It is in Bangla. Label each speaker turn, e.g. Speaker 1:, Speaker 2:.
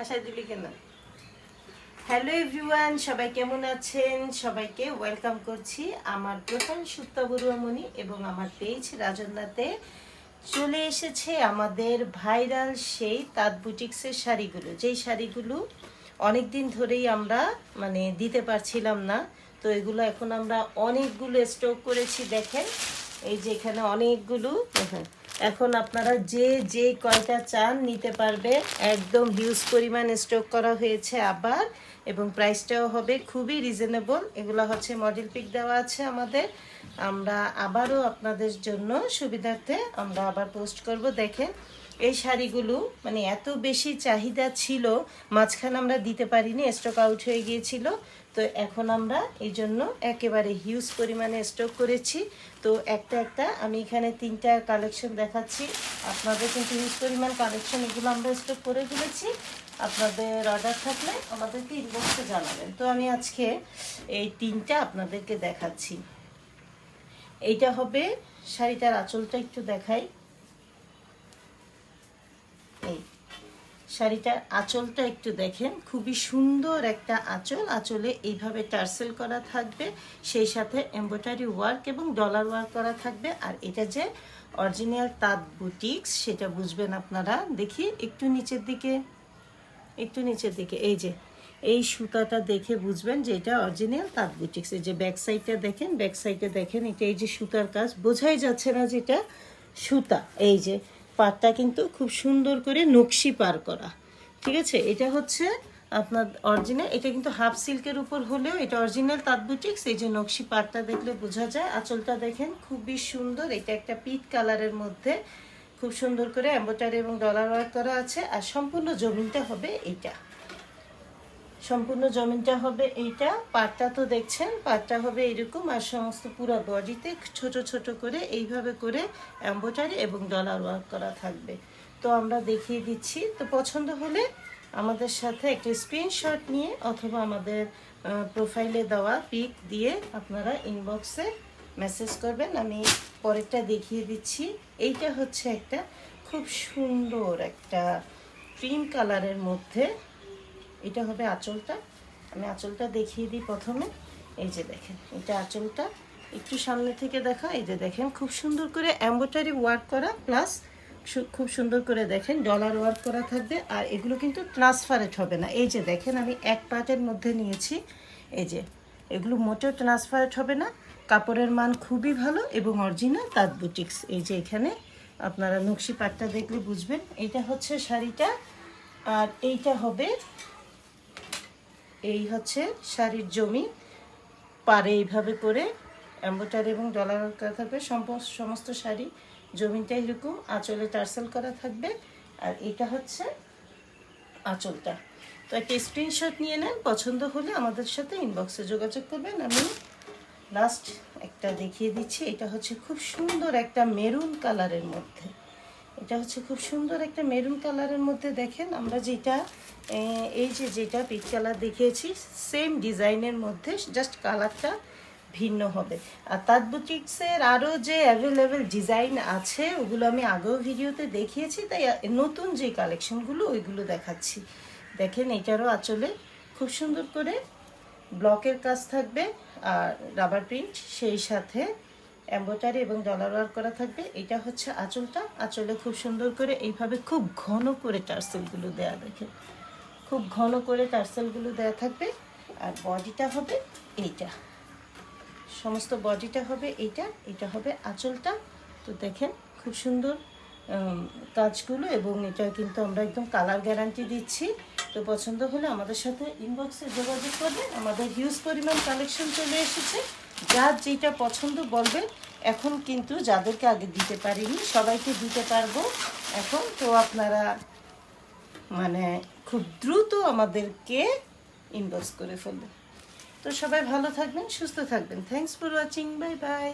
Speaker 1: হাসাই দিলি কেন? হ্যালো এভরিওয়ান সবাই কেমন আছেন? সবাইকে ওয়েলকাম করছি আমার প্রথম সুত্তা বড়ুয়ামণি এবং আমার পেজ রাজন্নাতে। চলে এসেছে আমাদের ভাইরাল সেই তাঁত বুটিক্সের শাড়িগুলো। যেই শাড়িগুলো অনেক দিন ধরেই আমরা মানে দিতে পারছিলাম না, তো এগুলো এখন আমরা অনেকগুলো স্টক করেছি, দেখেন। এই যে এখানে অনেকগুলো দেখেন এখন আপনারা যে যে কয়টা চান নিতে পারবে। একদম হিউজ পরিমাণ স্টক করা হয়েছে আবার, এবং প্রাইসটাও হবে খুবই রিজনেবল এগুলো হচ্ছে মডেল পিক দেওয়া আছে আমাদের। আমরা আবারও আপনাদের জন্য সুবিধার্থে আমরা আবার পোস্ট করব। দেখেন, এই শাড়িগুলো মানে এত বেশি চাহিদা ছিল, মাঝখানে আমরা দিতে পারিনি স্টক আউট হয়ে গিয়েছিল। তো এখন আমরা এই জন্য একেবারে হিউজ পরিমাণে স্টক করেছি। তো একটা একটা আমি এখানে তিনটা কালেকশন দেখাচ্ছি। আপনাদের কিন্তু হিউজ পরিমাণ কালেকশন এগুলো আমরা স্টক করে ফেলেছি। আপনাদের অর্ডার থাকলে আমাদেরকে ইনবক্সে জানাবেন। তো আমি আজকে এই তিনটা আপনাদেরকে দেখাচ্ছি। এইটা হবে শাড়িটার আঁচলটা একটু দেখাই। শাড়িটার আঁচলটা একটু দেখেন। খুবই সুন্দর একটা আঁচল। আঁচলে এইভাবে টার্সেল করা থাকবে। সেই সাথে এমব্রয়ডারি ওয়ার্ক এবং ডলার ওয়ার্ক করা থাকবে। আর এটা যে অরিজিনাল তাঁত বুটিক্স, সেটা বুঝবেন আপনারা। দেখি একটু নিচের দিকে। একটু নিচের দিকে। এই যে, এই সুতাটা দেখে বুঝবেন যে এটা অরিজিনাল তাঁত বুটিক্স। এই যে ব্যাক সাইডটা দেখেন, ব্যাক সাইডে দেখেন, এটা এই যে সুতার কাজ। বোঝাই যাচ্ছে না যেটা সুতা। এই যে পাটটা কিন্তু খুব সুন্দর করে নকশি পার করা। ঠিক আছে? এটা হচ্ছে আপনার অরিজিনাল এটা কিন্তু হাফ সিল্কের উপর হলেও এটা অরিজিনাল তাঁত বুটিক্স এই যে নকশি পাটটা দেখলে বোঝা যায়। আঁচলটা দেখেন, খুবই সুন্দর। এটা একটা পিট কালারের মধ্যে খুব সুন্দর করে অ্যাম্বোটারি এবং ডলার ওয়ার্ক করা আছে। আর সম্পূর্ণ জমিনটা হবে এইটা সম্পূর্ণ জমিনটা হবে এইটা, পাটটা তো দেখছেন, পাটটা হবে এরকম আর সমস্ত পুরো বডিতে ছোট ছোট করে এইভাবে করে এম্বোটারি এবং ডলার ওয়ার্ক করা থাকবে। তো আমরা দেখিয়ে দিচ্ছি। তো পছন্দ হলে আমাদের সাথে একটা স্ক্রিনশট নিয়ে অথবা আমাদের প্রোফাইলে দেওয়া পিক দিয়ে আপনারা ইনবক্সে মেসেজ করবেন। আমি পরেরটা দেখিয়ে দিচ্ছি। এইটা হচ্ছে একটা খুব সুন্দর একটা ক্রিম কালারের মধ্যে এটা হবে আঁচলটা। আমি আঁচলটা দেখিয়ে দিই প্রথমে। এই যে দেখেন, এটা আঁচলটা। একটু সামনে থেকে দেখা, এই যে দেখেন, খুব সুন্দর করে এম্বোটারি ওয়ার্ক করা প্লাস খুব সুন্দর করে দেখেন ডলার ওয়ার্ক করা থাকবে, আর এগুলো কিন্তু ট্রান্সফারেট হবে না। এই যে দেখেন, আমি এক পার্টের মধ্যে নিয়েছি। এই যে, এগুলো মোটেও ট্রান্সফারেট হবে না। কাপড়ের মান খুবই ভালো এবং অরিজিনাল তাঁত বুটিক্স এই যে এখানে আপনারা নকশি পাটটা দেখলে বুঝবেন। এটা হচ্ছে শাড়িটা, আর এইটা হবে এই হচ্ছে শাড়ির জমি। পারে এইভাবে করে অ্যাম্বোটারি এবং ডলার করা থাকবে। সমস্ত শাড়ি জমিটা এরকম আঁচলে টার্সেল করা থাকবে। আর এটা হচ্ছে আঁচলটা। তো একটা স্ক্রিনশট নিয়ে নেন। পছন্দ হলে আমাদের সাথে ইনবক্সে যোগাযোগ করবেন। আমি লাস্ট একটা দেখিয়ে দিচ্ছি। এটা হচ্ছে খুব সুন্দর একটা মেরুন কালারের মধ্যে। এটা হচ্ছে খুব সুন্দর একটা মেরুন কালারের মধ্যে দেখেন, আমরা যেটা এই যে যেটা পিক কালার দেখিয়েছি, সেম ডিজাইনের মধ্যে, জাস্ট কালারটা ভিন্ন হবে। আর তাঁত বুটিক্সের আরও যে অ্যাভেলেবেল ডিজাইন আছে, ওগুলো আমি আগেও ভিডিওতে দেখিয়েছি, তাই নতুন যে কালেকশনগুলো, ওইগুলো দেখাচ্ছি। দেখেন, এটারও আচলে খুব সুন্দর করে ব্লকের কাজ থাকবে, আর রাবার প্রিন্ট সেই সাথে এম্বোটারি এবং ডলার ওয়ার্ক করা থাকবে। এটা হচ্ছে আঁচলটা। আঁচলে খুব সুন্দর করে এইভাবে খুব ঘন করে টার্সেলগুলো দেয়া দেখে খুব ঘন করে টার্সেলগুলো দেয়া থাকবে। আর বডিটা হবে এইটা। সমস্ত বডিটা হবে এইটা। এটা হবে আঁচলটা। তো দেখেন খুব সুন্দর কাজগুলো এবং এটা কিন্তু আমরা একদম কালার গ্যারান্টি দিচ্ছি। তো পছন্দ হলে আমাদের সাথে ইনবক্সে যোগাযোগ করবেন। আমাদের হিউজ পরিমাণ কালেকশন চলে এসেছে। যার যেটা পছন্দ বলবেন এখন কিন্তু যাদেরকে আগে দিতে পারিনি, সবাইকে দিতে পারব। এখন তো আপনারা মানে খুব দ্রুত আমাদেরকে ইনবক্স করে ফেলবেন তো সবাই ভালো থাকবেন, সুস্থ থাকবেন। Thanks for watching bye bye